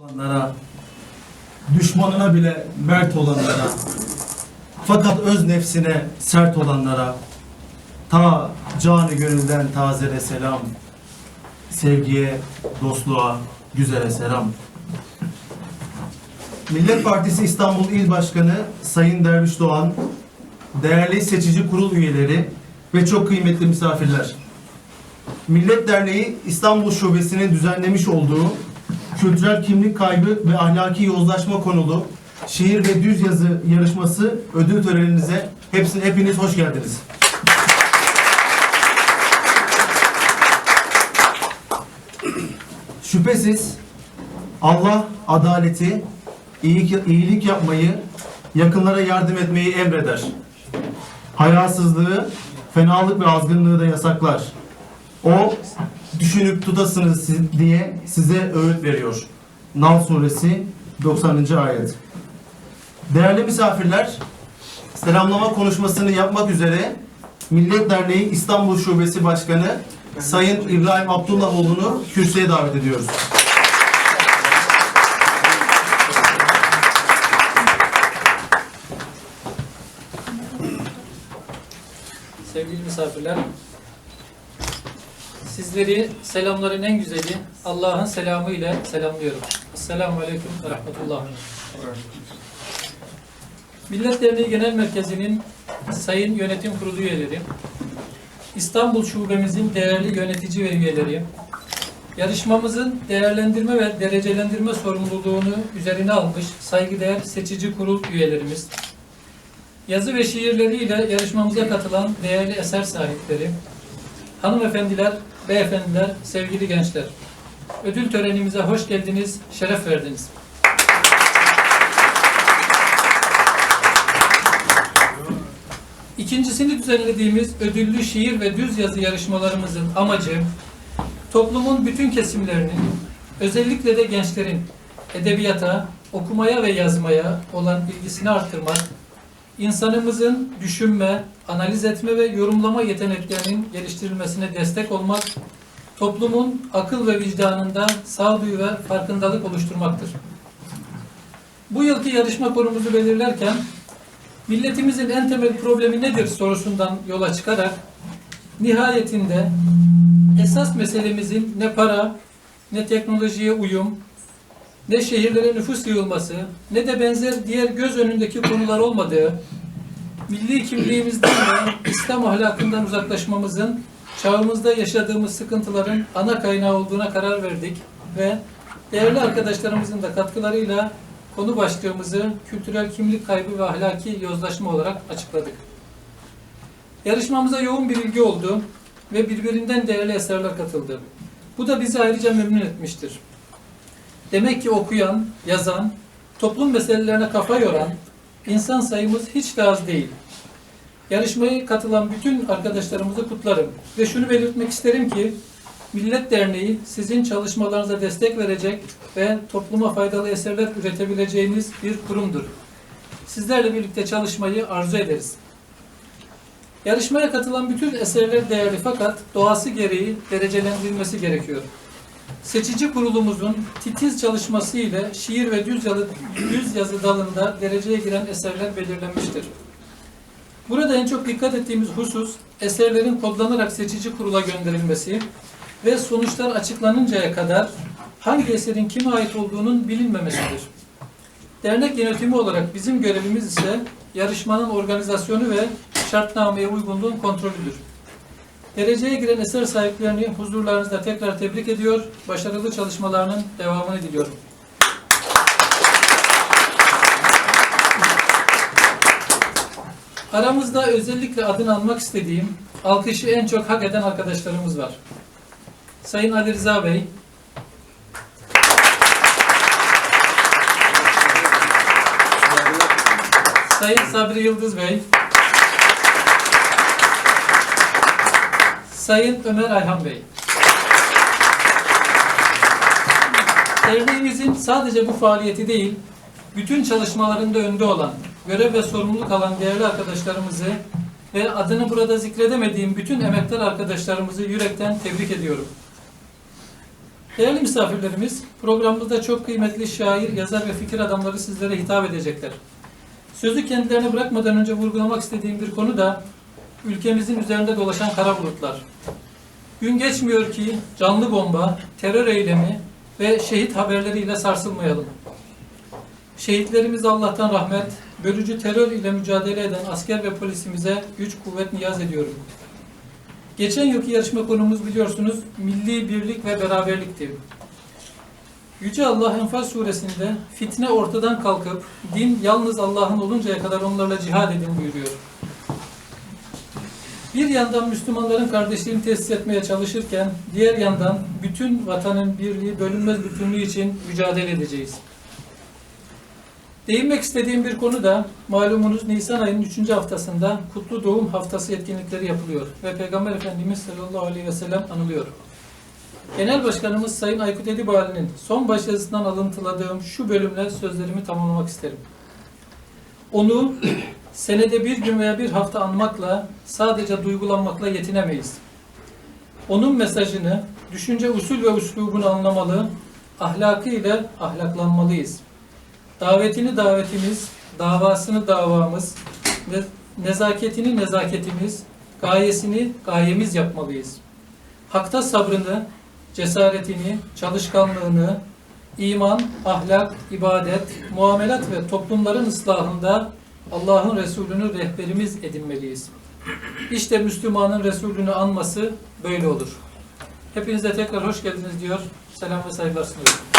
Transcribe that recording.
olanlara, düşmanına bile mert olanlara, fakat öz nefsine sert olanlara, ta canı gönülden tazele selam, sevgiye, dostluğa, güzele selam. Millet Partisi İstanbul İl Başkanı Sayın Derviş Doğan, değerli seçici kurul üyeleri ve çok kıymetli misafirler. Millet Derneği İstanbul Şubesi'nin düzenlemiş olduğu kültürel kimlik kaybı ve ahlaki yozlaşma konulu şiir ve düz yazı yarışması ödül töreninize hepsini hepiniz hoş geldiniz. Şüphesiz Allah adaleti, iyilik, yapmayı, yakınlara yardım etmeyi emreder. Hayasızlığı, fenalık ve azgınlığı da yasaklar. O düşünüp tutasınız diye size öğüt veriyor. Nal suresi 90. ayet. Değerli misafirler, selamlama konuşmasını yapmak üzere Millet Derneği İstanbul Şubesi Başkanı Sayın İbrahim Abdullahoğlu'nu kürsüye davet ediyoruz. Sevgili misafirler, sizleri selamların en güzeli Allah'ın selamı ile selamlıyorum. Esselamu Aleyküm ve Rahmetullah. Millet Derneği Genel Merkezi'nin sayın yönetim kurulu üyeleri, İstanbul Şubemizin değerli yönetici ve üyeleri, yarışmamızın değerlendirme ve derecelendirme sorumluluğunu üzerine almış saygıdeğer seçici kurul üyelerimiz, Yazı ve şiirleriyle yarışmamıza katılan değerli eser sahipleri, hanımefendiler, beyefendiler, sevgili gençler. Ödül törenimize hoş geldiniz, şeref verdiniz. İkincisini düzenlediğimiz ödüllü şiir ve düz yazı yarışmalarımızın amacı, toplumun bütün kesimlerinin, özellikle de gençlerin edebiyata, okumaya ve yazmaya olan ilgisini arttırmak, insanımızın düşünme, analiz etme ve yorumlama yeteneklerinin geliştirilmesine destek olmak, toplumun akıl ve vicdanında sağduyu ve farkındalık oluşturmaktır. Bu yılki yarışma konumuzu belirlerken, milletimizin en temel problemi nedir sorusundan yola çıkarak, nihayetinde esas meselemizin ne para, ne teknolojiye uyum, ne şehirlere nüfus yığılması, ne de benzer diğer göz önündeki konular olmadığı, milli kimliğimizden ve İslam ahlakından uzaklaşmamızın çağımızda yaşadığımız sıkıntıların ana kaynağı olduğuna karar verdik ve değerli arkadaşlarımızın da katkılarıyla konu başlığımızı kültürel kimlik kaybı ve ahlaki yozlaşma olarak açıkladık. Yarışmamıza yoğun bir ilgi oldu ve birbirinden değerli eserler katıldı. Bu da bizi ayrıca memnun etmiştir. Demek ki okuyan, yazan, toplum meselelerine kafa yoran insan sayımız hiç de az değil. Yarışmaya katılan bütün arkadaşlarımızı kutlarım. Ve şunu belirtmek isterim ki Millet Derneği sizin çalışmalarınıza destek verecek ve topluma faydalı eserler üretebileceğiniz bir kurumdur. Sizlerle birlikte çalışmayı arzu ederiz. Yarışmaya katılan bütün eserler değerli fakat doğası gereği derecelendirilmesi gerekiyor. Seçici kurulumuzun titiz çalışması ile şiir ve düz yazı, düz yazı dalında dereceye giren eserler belirlenmiştir. Burada en çok dikkat ettiğimiz husus eserlerin kodlanarak seçici kurula gönderilmesi ve sonuçlar açıklanıncaya kadar hangi eserin kime ait olduğunun bilinmemesidir. Dernek yönetimi olarak bizim görevimiz ise yarışmanın organizasyonu ve şartnameye uygunluğun kontrolüdür. Dereceye giren eser sahiplerini huzurlarınızda tekrar tebrik ediyor, başarılı çalışmalarının devamını diliyorum. Aramızda özellikle adını almak istediğim, alkışı en çok hak eden arkadaşlarımız var. Sayın Ali Rıza Bey, Sayın Sabri Yıldız Bey, Sayın Ömer Ayhan Bey. Derneğimizin sadece bu faaliyeti değil, bütün çalışmalarında önde olan, görev ve sorumluluk alan değerli arkadaşlarımızı ve adını burada zikredemediğim bütün emektar arkadaşlarımızı yürekten tebrik ediyorum. Değerli misafirlerimiz, programımızda çok kıymetli şair, yazar ve fikir adamları sizlere hitap edecekler. Sözü kendilerine bırakmadan önce vurgulamak istediğim bir konu da ülkemizin üzerinde dolaşan kara bulutlar. Gün geçmiyor ki canlı bomba, terör eylemi ve şehit haberleriyle sarsılmayalım. Şehitlerimiz Allah'tan rahmet, bölücü terör ile mücadele eden asker ve polisimize güç kuvvet niyaz ediyorum. Geçen yılki yarışma konumuz biliyorsunuz milli birlik ve beraberlikti. Yüce Allah Enfal suresinde fitne ortadan kalkıp din yalnız Allah'ın oluncaya kadar onlarla cihad edin buyuruyor. Bir yandan Müslümanların kardeşliğini tesis etmeye çalışırken diğer yandan bütün vatanın birliği, bölünmez bütünlüğü için mücadele edeceğiz. Değinmek istediğim bir konu da malumunuz Nisan ayının 3. haftasında Kutlu Doğum Haftası etkinlikleri yapılıyor ve Peygamber Efendimiz sallallahu aleyhi ve sellem anılıyor. Genel Başkanımız Sayın Aykut Edibali'nin son başyazısından alıntıladığım şu bölümle sözlerimi tamamlamak isterim. Onu senede bir gün veya bir hafta anmakla, sadece duygulanmakla yetinemeyiz. Onun mesajını, düşünce usul ve üslubunu anlamalı, ahlakı ile ahlaklanmalıyız. Davetini davetimiz, davasını davamız, ne- nezaketini nezaketimiz, gayesini gayemiz yapmalıyız. Hakta sabrını, cesaretini, çalışkanlığını, iman, ahlak, ibadet, muamelat ve toplumların ıslahında Allah'ın Resulünü rehberimiz edinmeliyiz. İşte Müslümanın Resulünü anması böyle olur. Hepinize tekrar hoş geldiniz diyor. Selam ve saygılar sunuyorum.